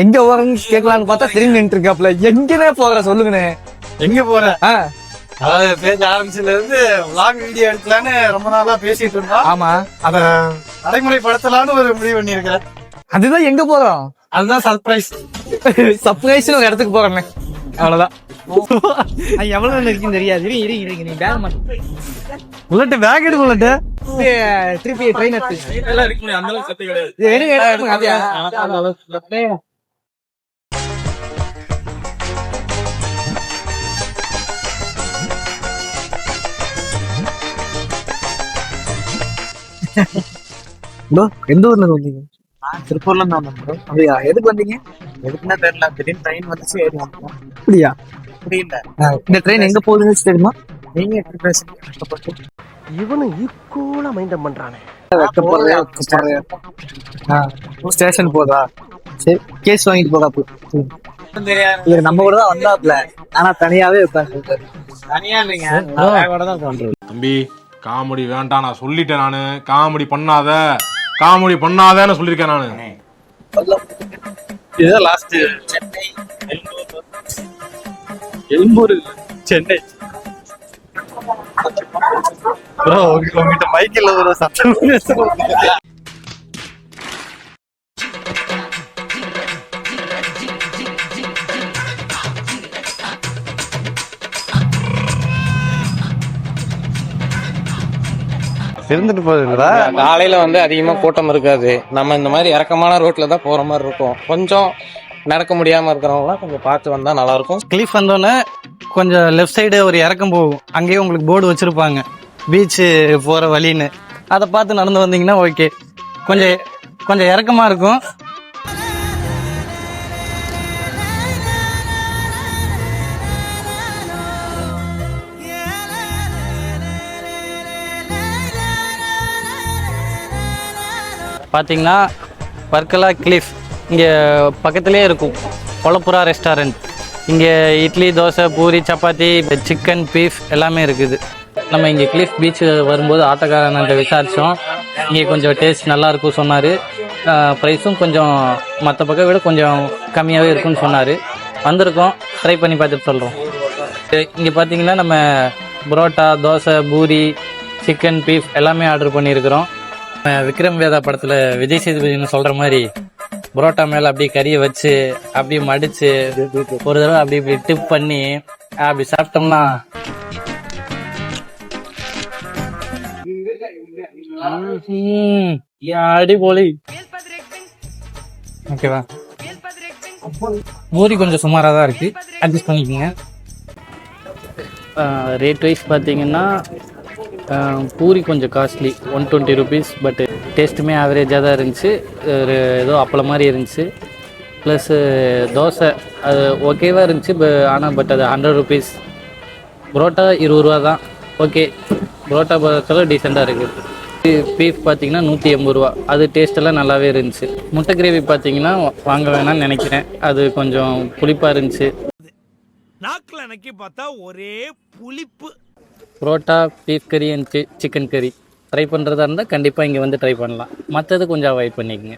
எங்க போறேன்னு கேட்கலான்னு பார்த்தா திரும்பி நின்று இருக்காப்ல எங்கனே போற? சொல்லுங்கண்ணே. எங்க போற? ஆ. அதாவது பேச ஆரம்பிச்சதுல இருந்து vlog வீடியோ எடுக்கலான்னு ரொம்ப நாளா பேசிட்டு இருந்தோம். ஆமா. அத நடைமுறைப்படுத்தலாம்னு ஒரு முடிவு பண்ணியிருக்கிறேன் அதுதான் எங்க போறோம்? அதுதான் சர்ப்ரைஸ் சர்ப்ரைஸ் ஒரு இடத்துக்கு போறேண்ணே அவ்வளவுதான். எவ்வளவு நேரம் இருக்குன்னு தெரியாது. இரு இரு இரு நீ பேக் மட்டும். புல்லட்டு பேக் எடு புல்லட்டு திருப்பி ட்ரெயின் எடுத்து. எல்லாம் இருக்கு அந்த அளவுக்கு சத்து கிடையாது. ப்ரோ எந்த ஊர்ல இருந்து வந்தீங்க? திருப்பூர்ல இருந்து வந்தோம் ப்ரோ. அப்படியா? எதுக்கு வந்தீங்க? எதுக்குன்னா தெரியல. திடீர்னு ட்ரெயின் வந்துச்சு ஏறி வந்தோம் அப்படியா? புரியல. இந்த ட்ரெயின் எங்க போகுதுன்னு தெரியுமா? நீங்க எப்படி பேசுறீங்க கஷ்டப்பட்டு. இவனும் ஈக்குவலா மைண்டம் பண்றானே. ஸ்டேஷன் போதா? சரி கேஸ் வாங்கிட்டு போகாப்பு இல்ல நம்ம கூட தான் வந்தாப்ல ஆனா தனியாவே உட்காந்து தனியா இல்லைங்க. தம்பி காமெடி வேண்டாம் நான் சொல்லிட்டேன் நானு. காமெடி பண்ணாத. காமெடி பண்ணாதன்னு சொல்லியிருக்கேன் நானு. இதுதான் லாஸ்ட் சென்னை. எழும்பூர் சென்னை. ப்ரோ உங்ககிட்ட மைக்கில் ஒரு சத்தம் இருந்துட்டு போகுதுங்களா காலையில வந்து அதிகமா கூட்டம் இருக்காது. நம்ம இந்த மாதிரி இறக்கமான ரோட்ல தான் போற மாதிரி இருக்கும். கொஞ்சம் நடக்க முடியாம இருக்கிறவங்களாம் கொஞ்சம் பார்த்து வந்தா நல்லா இருக்கும் கிளிஃப் வந்தோடனே கொஞ்சம் லெஃப்ட் சைடு ஒரு இறக்கம் போகும். அங்கேயே உங்களுக்கு போர்டு வச்சிருப்பாங்க. பீச்சு போற வழின்னு. அதை பார்த்து நடந்து வந்தீங்கன்னா ஓகே கொஞ்சம் கொஞ்சம் இறக்கமா இருக்கும். பார்த்தீங்கன்னா பர்கலா கிளிஃப். இங்கே பக்கத்துலேயே இருக்கும். கொலப்புரா ரெஸ்டாரண்ட் இங்கே இட்லி தோசை பூரி சப்பாத்தி சிக்கன் பீஃப் எல்லாமே இருக்குது. நம்ம இங்கே கிளிஃப் பீச் வரும்போது ஆட்டோக்காரன்ட்ட விசாரித்தோம் இங்கே கொஞ்சம் டேஸ்ட் நல்லாயிருக்கும் சொன்னார். ப்ரைஸும் கொஞ்சம் மற்ற பக்கம் விட கொஞ்சம் கம்மியாகவே இருக்கும்னு சொன்னார். வந்திருக்கோம். ட்ரை பண்ணி பார்த்துட்டு சொல்கிறோம் இங்கே பார்த்தீங்கன்னா நம்ம புரோட்டா தோசை பூரி சிக்கன் பீஃப் எல்லாமே ஆர்டர் பண்ணியிருக்கிறோம். விக்ரம் வேதா படத்துல விஜய் சேதுபதினு சொல்ற மாதிரி புரோட்டா மேல அப்படியே கறியை வச்சு அப்படியே மடிச்சு ஒரு தடவை அப்படி இப்படி டிப் பண்ணி அப்படி சாப்பிட்டோம்னா ம், அடிபொலி ஓகேவா பூரி கொஞ்சம் சுமாராக தான் இருக்கு. அட்ஜஸ்ட் பண்ணிக்கோங்க. ரேட் வைஸ் பார்த்தீங்கன்னா பூரி கொஞ்சம் காஸ்ட்லி ஒன் டுவெண்ட்டி ருபீஸ் பட்டு டேஸ்ட்டுமே ஆவரேஜாக தான் இருந்துச்சு. ஒரு ஏதோ அப்பளம் மாதிரி இருந்துச்சு. ப்ளஸ்ஸு தோசை அது ஓகேவாக இருந்துச்சு ப ஆனால் பட் அது ஹண்ட்ரட் ருபீஸ் புரோட்டா இருபது ரூபா தான். ஓகே புரோட்டா பொறுத்தளவு டீசெண்டாக இருக்குது பீஃப் பார்த்தீங்கன்னா நூற்றி எண்பது ரூபா. அது டேஸ்ட்டெல்லாம் நல்லாவே இருந்துச்சு. முட்டை கிரேவி பார்த்தீங்கன்னா வாங்க வேணாம்னு நினைக்கிறேன். அது கொஞ்சம் புளிப்பாக இருந்துச்சு. நாக்கில் நினைக்க பார்த்தா ஒரே புளிப்பு. புரோட்டா பீஃப் கறி அண்ட் சிக்கன் கறி ட்ரை பண்ணுறதா இருந்தால் கண்டிப்பாக இங்கே வந்து ட்ரை பண்ணலாம். மற்றது கொஞ்சம் அவாய்ட் பண்ணிக்கங்க.